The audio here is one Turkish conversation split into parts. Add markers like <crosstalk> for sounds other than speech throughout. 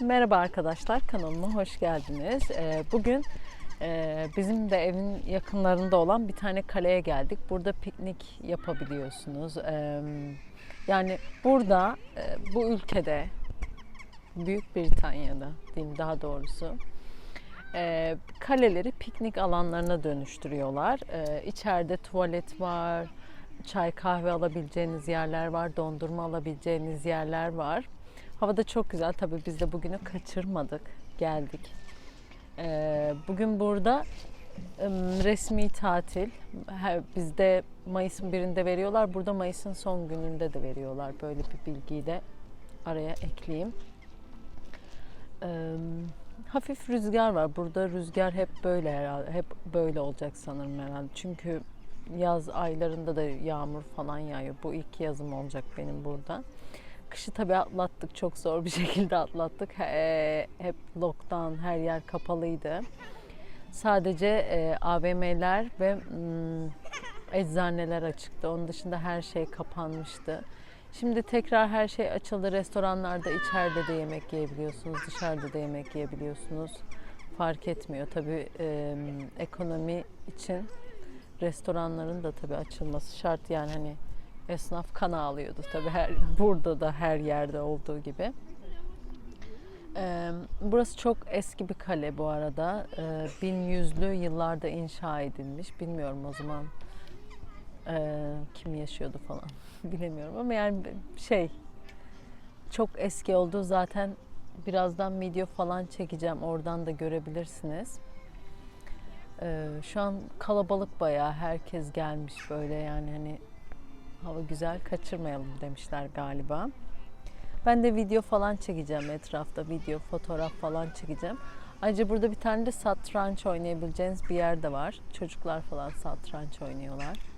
Merhaba arkadaşlar, kanalıma hoş geldiniz. Ee, Bugün e, bizim de evin yakınlarında olan bir tane kaleye geldik. Burada piknik yapabiliyorsunuz. Ee, Yani burada, e, bu ülkede, Büyük Britanya'da diyeyim daha doğrusu, e, kaleleri piknik alanlarına dönüştürüyorlar. E, İçeride tuvalet var, çay kahve alabileceğiniz yerler var, dondurma alabileceğiniz yerler var. Hava da çok güzel. Tabii biz de bugünü kaçırmadık. Geldik. Ee, bugün burada resmi tatil. Bizde Mayıs'ın birinde veriyorlar. Burada Mayıs'ın son gününde de veriyorlar. Böyle bir bilgiyi de araya ekleyeyim. Hafif rüzgar var. Burada rüzgar hep böyle herhalde. Hep böyle olacak sanırım herhalde. Çünkü yaz aylarında da yağmur falan yağıyor. Bu ilk yazım olacak benim burada. Kışı tabii atlattık. Çok zor bir <laughs> şekilde atlattık. He- Hep lockdown, her yer kapalıydı. Sadece e, AVM'ler ve mm, eczaneler açıktı. Onun dışında her şey kapanmıştı. Şimdi tekrar her şey açıldı. Restoranlarda içeride de yemek yiyebiliyorsunuz, dışarıda da yemek yiyebiliyorsunuz. Fark etmiyor. Tabii e, ekonomi için restoranların da tabii açılması şart. Yani hani esnaf kan ağlıyordu tabii her burada da her yerde olduğu gibi. Ee, burası çok eski bir kale bu arada. Ee, 1100'lü yıllarda inşa edilmiş. Bilmiyorum o zaman ee, kim yaşıyordu falan <laughs> bilemiyorum ama yani şey çok eski olduğu zaten birazdan video falan çekeceğim. Oradan da görebilirsiniz. Ee, şu an kalabalık bayağı herkes gelmiş böyle yani hani hava güzel kaçırmayalım demişler galiba. Ben de video falan çekeceğim etrafta video fotoğraf falan çekeceğim. Ayrıca burada bir tane de satranç oynayabileceğiniz bir yer de var. Çocuklar falan satranç oynuyorlar.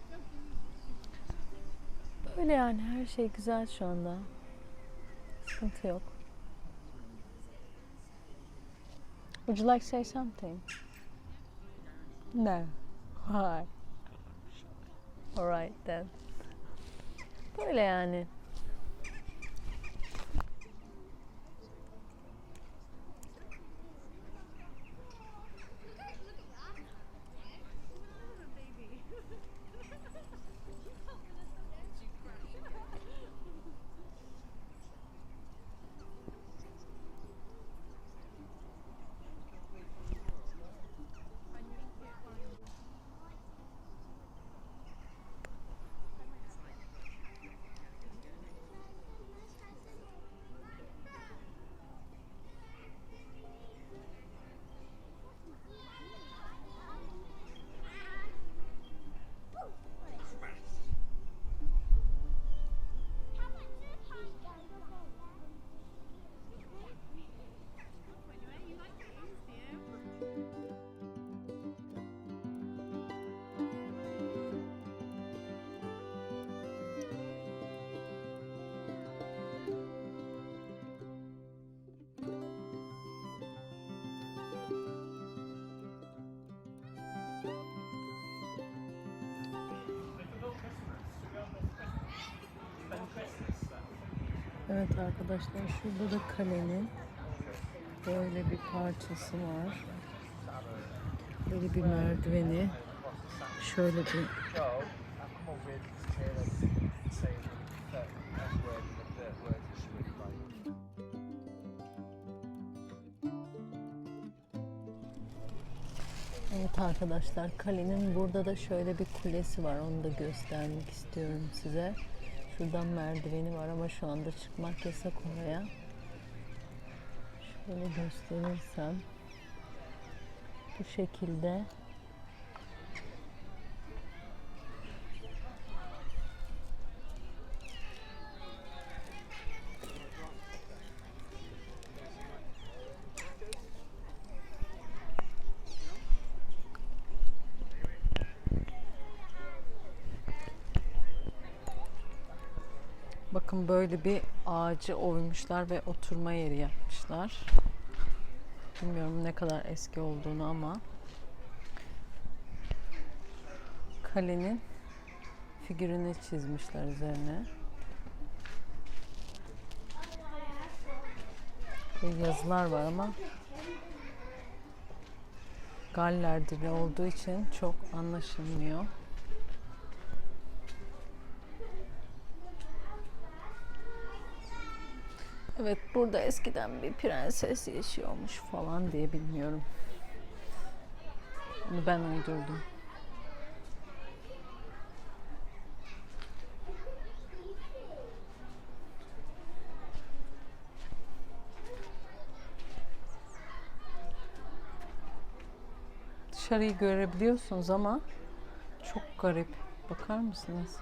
Böyle yani her şey güzel şu anda. Sıkıntı yok. Would you like to say something? No. Why? Alright then. Böyle yani. Evet arkadaşlar şurada da kalenin böyle bir parçası var. Böyle bir merdiveni. Şöyle bir Evet arkadaşlar kalenin burada da şöyle bir kulesi var. Onu da göstermek istiyorum size. Şuradan merdiveni var ama şu anda çıkmak yasak oraya. Şöyle gösterirsem bu şekilde Bakın böyle bir ağacı oymuşlar ve oturma yeri yapmışlar. Bilmiyorum ne kadar eski olduğunu ama kalenin figürünü çizmişler üzerine. Ve yazılar var ama Galler dili olduğu için çok anlaşılmıyor. Evet burada eskiden bir prenses yaşıyormuş falan diye bilmiyorum. Onu ben uydurdum. Dışarıyı görebiliyorsunuz ama çok garip. Bakar mısınız?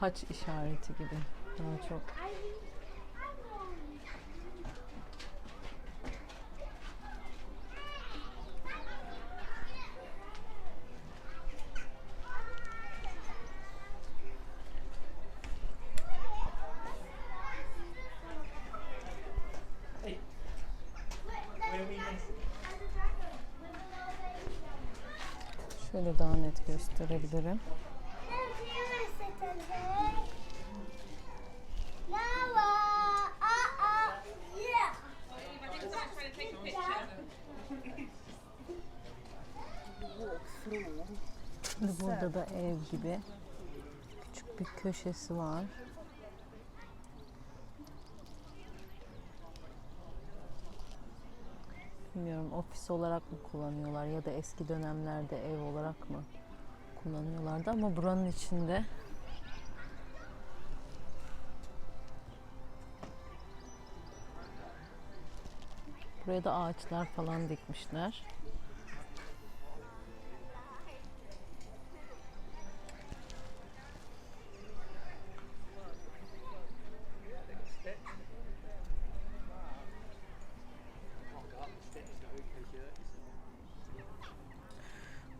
Haç işareti gibi. Daha çok. Şöyle daha net gösterebilirim. Şimdi burada da ev gibi küçük bir köşesi var. Bilmiyorum ofis olarak mı kullanıyorlar ya da eski dönemlerde ev olarak mı kullanıyorlardı ama buranın içinde buraya da ağaçlar falan dikmişler.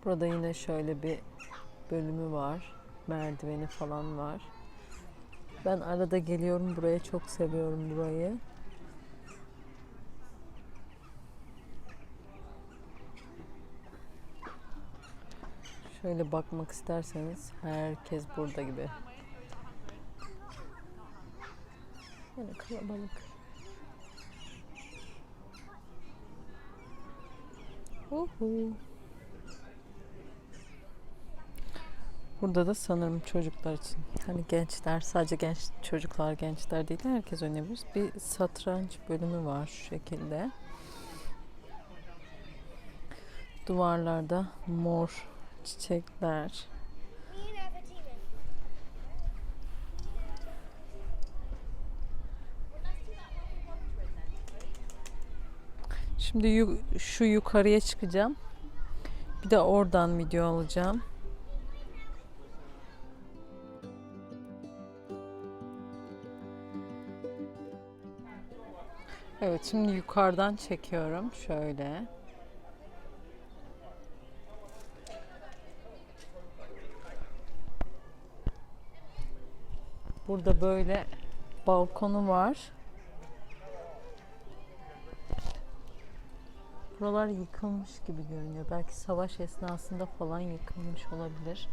Burada yine şöyle bir bölümü var. Merdiveni falan var. Ben arada geliyorum buraya. Çok seviyorum burayı. Şöyle bakmak isterseniz herkes burada gibi. Yine kalabalık. Uhu. Burada da sanırım çocuklar için. Hani gençler, sadece genç çocuklar, gençler değil, herkes oynayabilir. Bir satranç bölümü var şu şekilde. Duvarlarda mor çiçekler. Şimdi şu yukarıya çıkacağım. Bir de oradan video alacağım. Evet şimdi yukarıdan çekiyorum şöyle. Burada böyle balkonu var. Buralar yıkılmış gibi görünüyor. Belki savaş esnasında falan yıkılmış olabilir.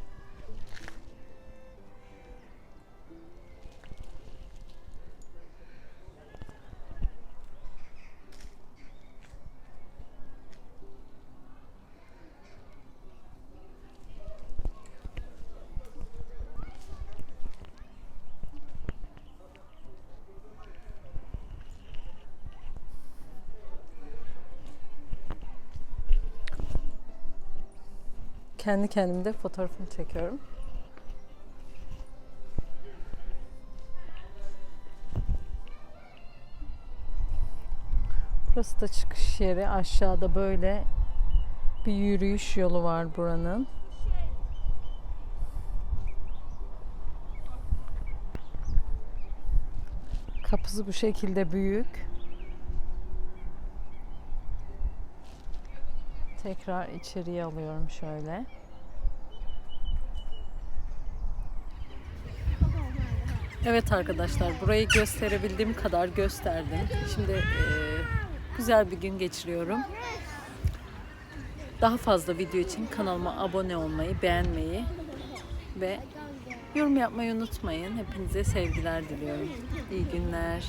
Kendi kendime de fotoğrafını çekiyorum. Burası da çıkış yeri. Aşağıda böyle bir yürüyüş yolu var buranın. Kapısı bu şekilde büyük. Tekrar içeriye alıyorum şöyle. Evet arkadaşlar burayı gösterebildiğim kadar gösterdim. Şimdi eee, güzel bir gün geçiriyorum. Daha fazla video için kanalıma abone olmayı, beğenmeyi ve yorum yapmayı unutmayın. Hepinize sevgiler diliyorum. İyi günler.